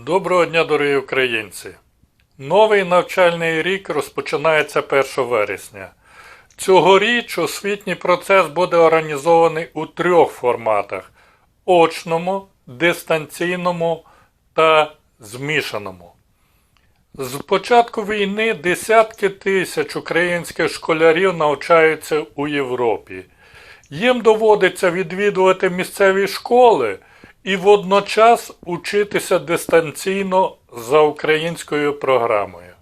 Доброго дня, дорогі українці! Новий навчальний рік розпочинається 1 вересня. Цьогоріч освітній процес буде організований у трьох форматах: очному, дистанційному та змішаному. З початку війни десятки тисяч українських школярів навчаються у Європі. Їм доводиться відвідувати місцеві школи і водночас учитися дистанційно за українською програмою.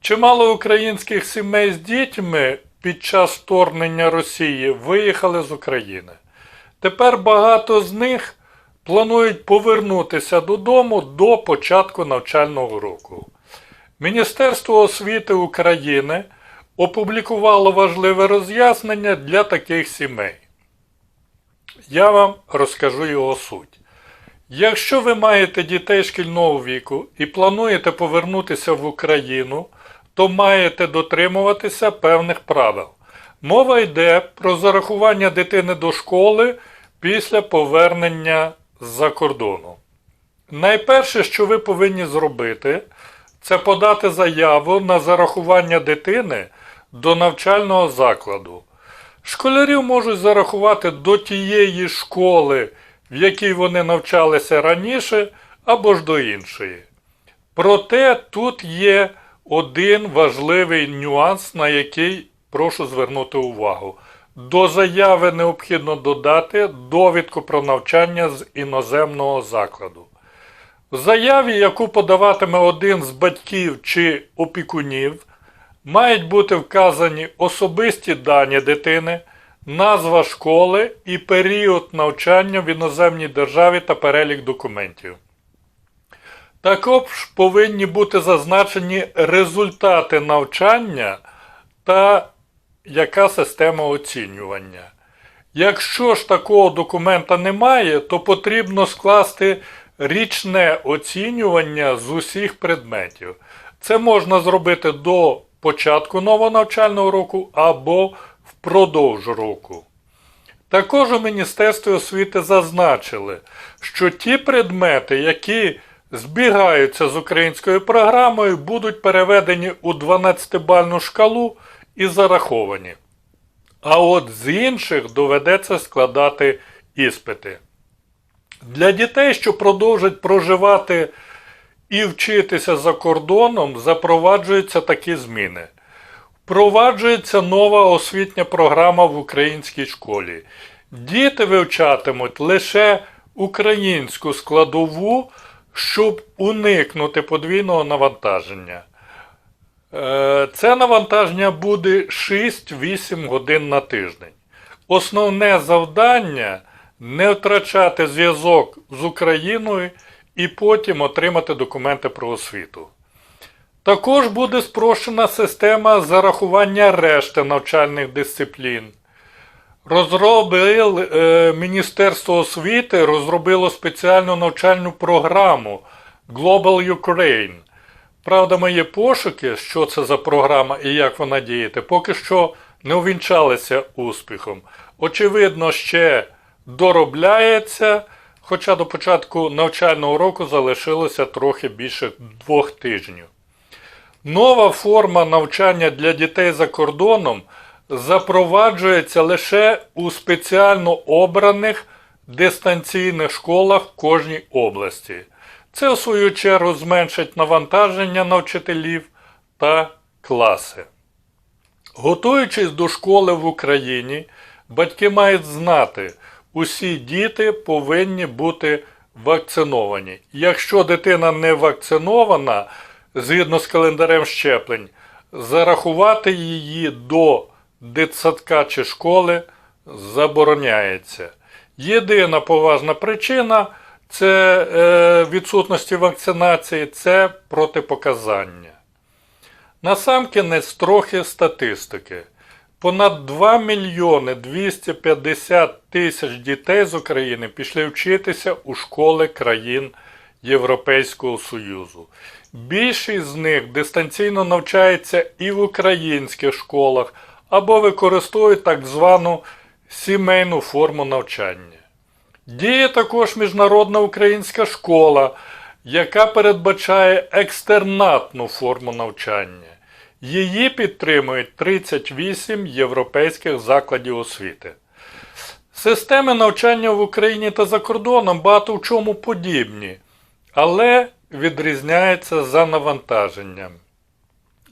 Чимало українських сімей з дітьми під час вторгнення Росії виїхали з України. Тепер багато з них планують повернутися додому до початку навчального року. Міністерство освіти України опублікувало важливе роз'яснення для таких сімей. Я вам розкажу його суть. Якщо ви маєте дітей шкільного віку і плануєте повернутися в Україну, то маєте дотримуватися певних правил. Мова йде про зарахування дитини до школи після повернення з-за кордону. Найперше, що ви повинні зробити, це подати заяву на зарахування дитини до навчального закладу. Школярів можуть зарахувати до тієї школи, в якій вони навчалися раніше, або ж до іншої. Проте тут є один важливий нюанс, на який прошу звернути увагу. До заяви необхідно додати довідку про навчання з іноземного закладу. В заяві, яку подаватиме один з батьків чи опікунів, мають бути вказані особисті дані дитини, назва школи і період навчання в іноземній державі та перелік документів. Також повинні бути зазначені результати навчання та яка система оцінювання. Якщо ж такого документа немає, то потрібно скласти річне оцінювання з усіх предметів. Це можна зробити до початку нового навчального року або впродовж року. Також у Міністерстві освіти зазначили, що ті предмети, які збігаються з українською програмою, будуть переведені у 12-бальну шкалу і зараховані. А от з інших доведеться складати іспити. Для дітей, що продовжать проживати і вчитися за кордоном, запроваджуються такі зміни. Впроваджується нова освітня програма в українській школі. Діти вивчатимуть лише українську складову, щоб уникнути подвійного навантаження. Е, Це навантаження буде 6-8 годин на тиждень. Основне завдання не втрачати зв'язок з Україною і потім отримати документи про освіту. Також буде спрощена система зарахування решти навчальних дисциплін. Розробили, е, Міністерство освіти розробило спеціальну навчальну програму Global Ukraine. Правда, мої пошуки, що це за програма і як вона діяти, поки що не увінчалися успіхом. Очевидно, ще доробляється, хоча до початку навчального року залишилося трохи більше двох тижнів. Нова форма навчання для дітей за кордоном запроваджується лише у спеціально обраних дистанційних школах в кожній області. Це, в свою чергу, зменшить навантаження на вчителів та класи. Готуючись до школи в Україні, батьки мають знати, усі діти повинні бути вакциновані. Якщо дитина не вакцинована, згідно з календарем щеплень, зарахувати її до дитсадка чи школи забороняється. Єдина поважна причина це е, відсутності вакцинації це протипоказання. Насамкінець трохи статистики. Понад 2 мільйони 250 тисяч дітей з України пішли вчитися у школи країн Європейського Союзу. Більшість з них дистанційно навчається і в українських школах або використовують так звану сімейну форму навчання. Діє також міжнародна українська школа, яка передбачає екстернатну форму навчання. Її підтримують 38 європейських закладів освіти. Системи навчання в Україні та за кордоном багато в чому подібні, але відрізняються за навантаженням.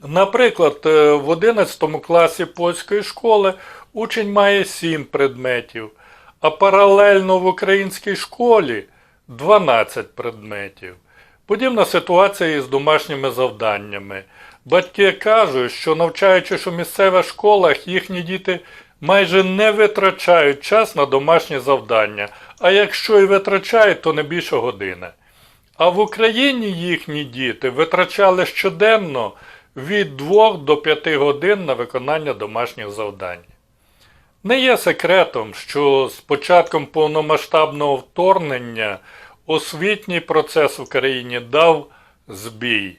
Наприклад, е, в 11 класі польської школи учень має 7 предметів, а паралельно в українській школі 12 предметів. Подібна ситуація і з домашніми завданнями. Батьки кажуть, що навчаючись у місцевих школах, їхні діти майже не витрачають час на домашні завдання, а якщо і витрачають, то не більше години. А в Україні їхні діти витрачали щоденно від 2 до 5 годин на виконання домашніх завдань. Не є секретом, що з початком повномасштабного вторгнення освітній процес в країні дав збій.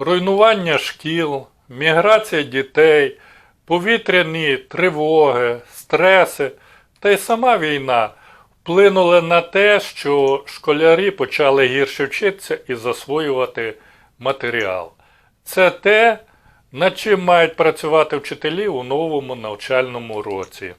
Руйнування шкіл, міграція дітей, повітряні тривоги, стреси та й сама війна вплинули на те, що школярі почали гірше вчитися і засвоювати матеріал. Це те, над чим мають працювати вчителі у новому навчальному році.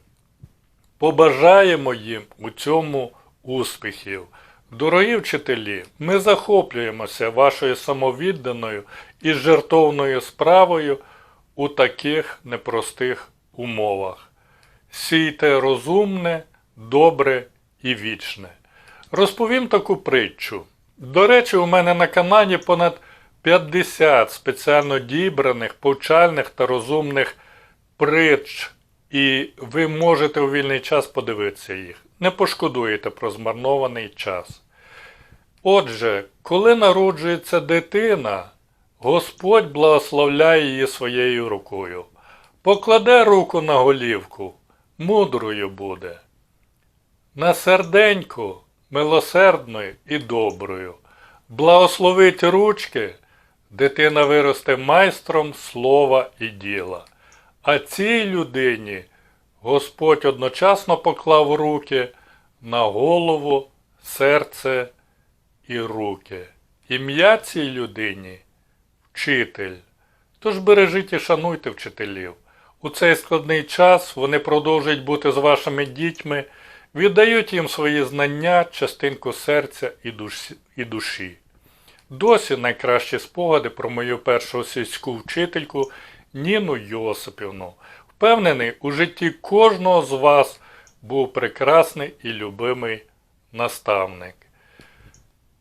Побажаємо їм у цьому успіхів. Дорогі вчителі, ми захоплюємося вашою самовідданою і жертовною справою у таких непростих умовах. Сійте розумне, добре і вічне. Розповім таку притчу. До речі, у мене на каналі понад 50 спеціально дібраних, повчальних та розумних притч, і ви можете у вільний час подивитися їх. Не пошкодуєте про змарнований час. Отже, коли народжується дитина, Господь благословляє її своєю рукою. Покладе руку на голівку, мудрою буде. На серденьку милосердною і доброю. Благословить ручки, дитина виросте майстром слова і діла. А цій людині Господь одночасно поклав руки на голову, серце і руки. Ім'я цій людині вчитель. Тож бережіть і шануйте вчителів. У цей складний час вони продовжують бути з вашими дітьми, віддають їм свої знання, частинку серця і душі. Досі найкращі спогади про мою першу сільську вчительку Ніну Йосипівну. Впевнений, у житті кожного з вас був прекрасний і любимий наставник.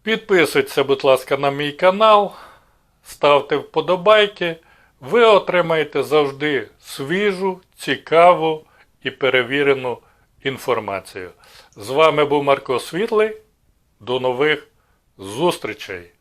Підписуйтеся, будь ласка, на мій канал, ставте вподобайки. Ви отримаєте завжди свіжу, цікаву і перевірену інформацію. З вами був Марко Світлий. До нових зустрічей!